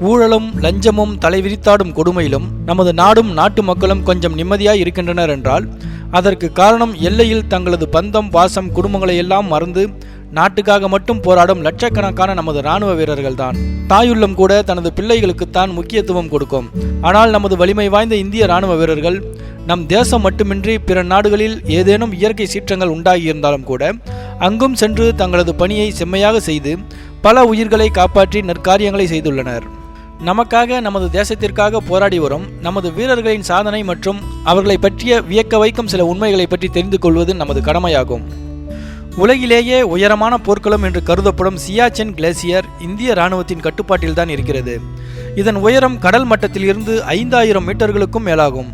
ஊழலும் லஞ்சமும் தலைவிரித்தாடும் கொடுமையிலும் நமது நாடும் நாட்டு மக்களும் கொஞ்சம் நிம்மதியாய் இருக்கின்றனர் என்றால் அதற்கு காரணம் எல்லையில் தங்களது பந்தம் பாசம் குடும்பங்களை எல்லாம் மறந்து நாட்டுக்காக மட்டும் போராடும் லட்சக்கணக்கான நமது ராணுவ வீரர்கள்தான். தாயுள்ளம் கூட தனது பிள்ளைகளுக்குத்தான் முக்கியத்துவம் கொடுக்கும். ஆனால் நமது வலிமை வாய்ந்த இந்திய இராணுவ வீரர்கள் நம் தேசம் மட்டுமின்றி பிற நாடுகளில் ஏதேனும் இயற்கை சீற்றங்கள் உண்டாகியிருந்தாலும் கூட அங்கும் சென்று தங்களது பணியை செம்மையாக செய்து பல உயிர்களை காப்பாற்றி நற்காரியங்களை செய்துள்ளனர். நமக்காக நமது தேசத்திற்காக போராடி வரும் நமது வீரர்களின் சாதனை மற்றும் அவர்களை பற்றிய வியக்க வைக்கும் சில உண்மைகளை பற்றி தெரிந்து கொள்வது நமது கடமையாகும். உலகிலேயே உயரமான போர்க்களம் என்று கருதப்படும் சியாச்சென் கிளேசியர் இந்திய இராணுவத்தின் கட்டுப்பாட்டில்தான் இருக்கிறது. இதன் உயரம் கடல் மட்டத்திலிருந்து ஐந்தாயிரம் மீட்டர்களுக்கும் மேலாகும்.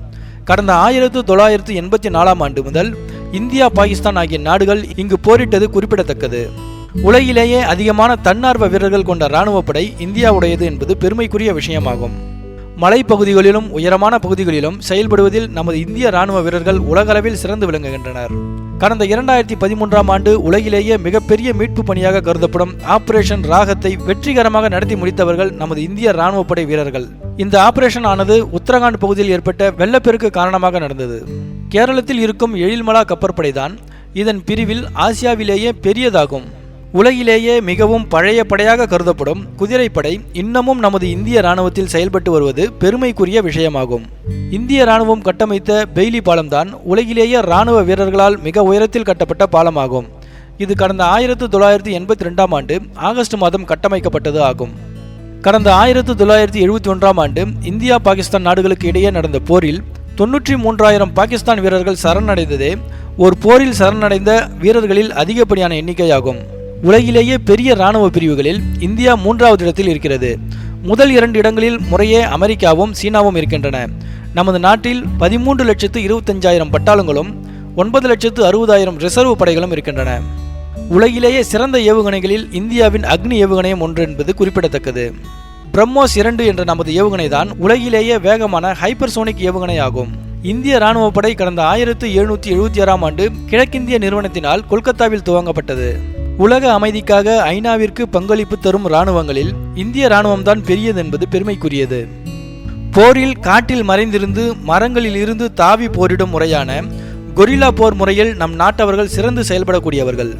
கடந்த ஆயிரத்து தொள்ளாயிரத்து எண்பத்தி நாலாம் ஆண்டு முதல் இந்தியா பாகிஸ்தான் ஆகிய நாடுகள் இங்கு போரிட்டது குறிப்பிடத்தக்கது. உலகிலேயே அதிகமான தன்னார்வ வீரர்கள் கொண்ட இராணுவப்படை இந்தியாவுடையது என்பது பெருமைக்குரிய விஷயமாகும். மலைப்பகுதிகளிலும் உயரமான பகுதிகளிலும் செயல்படுவதில் நமது இந்திய ராணுவ வீரர்கள் உலகளவில் சிறந்து விளங்குகின்றனர். கடந்த இரண்டாயிரத்தி பதிமூன்றாம் ஆண்டு உலகிலேயே மிகப்பெரிய மீட்பு பணியாக கருதப்படும் ஆபரேஷன் ராகத்தை வெற்றிகரமாக நடத்தி முடித்தவர்கள் நமது இந்திய ராணுவப்படை வீரர்கள். இந்த ஆபரேஷன் ஆனது உத்தரகாண்ட் பகுதியில் ஏற்பட்ட வெள்ளப்பெருக்கு காரணமாக நடந்தது. கேரளத்தில் இருக்கும் எழில்மலா கப்பற்படைதான் இதன் பிரிவில் ஆசியாவிலேயே பெரியதாகும். உலகிலேயே மிகவும் பழைய படையாக கருதப்படும் குதிரைப்படை இன்னமும் நமது இந்திய ராணுவத்தில் செயல்பட்டு வருவது பெருமைக்குரிய விஷயமாகும். இந்திய ராணுவம் கட்டமைத்த பெய்லி பாலம்தான் உலகிலேயே ராணுவ வீரர்களால் மிக உயரத்தில் கட்டப்பட்ட பாலமாகும். இது கடந்த ஆயிரத்து தொள்ளாயிரத்தி எண்பத்தி ரெண்டாம் ஆண்டு ஆகஸ்ட் மாதம் கட்டமைக்கப்பட்டது ஆகும். கடந்த ஆயிரத்து தொள்ளாயிரத்தி எழுபத்தி ஒன்றாம் ஆண்டு இந்தியா பாகிஸ்தான் நாடுகளுக்கு இடையே நடந்த போரில் தொன்னூற்றி மூன்றாயிரம் பாகிஸ்தான் வீரர்கள் சரணடைந்ததே ஒரு போரில் சரணடைந்த வீரர்களில் அதிகப்படியான எண்ணிக்கையாகும். உலகிலேயே பெரிய இராணுவ பிரிவுகளில் இந்தியா மூன்றாவது இடத்தில் இருக்கிறது. முதல் இரண்டு இடங்களில் முறையே அமெரிக்காவும் சீனாவும் இருக்கின்றன. நமது நாட்டில் பதிமூன்று லட்சத்து இருபத்தஞ்சாயிரம் பட்டாளங்களும் ஒன்பது லட்சத்து அறுபதாயிரம் ரிசர்வ் படைகளும் இருக்கின்றன. உலகிலேயே சிறந்த ஏவுகணைகளில் இந்தியாவின் அக்னி ஏவுகணையும் ஒன்று என்பது குறிப்பிடத்தக்கது. பிரம்மோஸ் இரண்டு என்ற நமது ஏவுகணை தான் உலகிலேயே வேகமான ஹைப்பர்சோனிக் ஏவுகணை ஆகும். இந்திய ராணுவ படை கடந்த ஆயிரத்து எழுநூற்றி எழுபத்தி ஆறாம் ஆண்டு கிழக்கிந்திய நிறுவனத்தினால் கொல்கத்தாவில் துவங்கப்பட்டது. உலக அமைதிக்காக ஐநாவிற்கு பங்களிப்பு தரும் இராணுவங்களில் இந்திய இராணுவம்தான் பெரியது என்பது பெருமைக்குரியது. போரில் காட்டில் மறைந்திருந்து மரங்களில் இருந்து தாவி போரிடும் முறையான கொரில்லா போர் முறையில் நம் நாட்டவர்கள் சிறந்து செயல்படக்கூடியவர்கள்.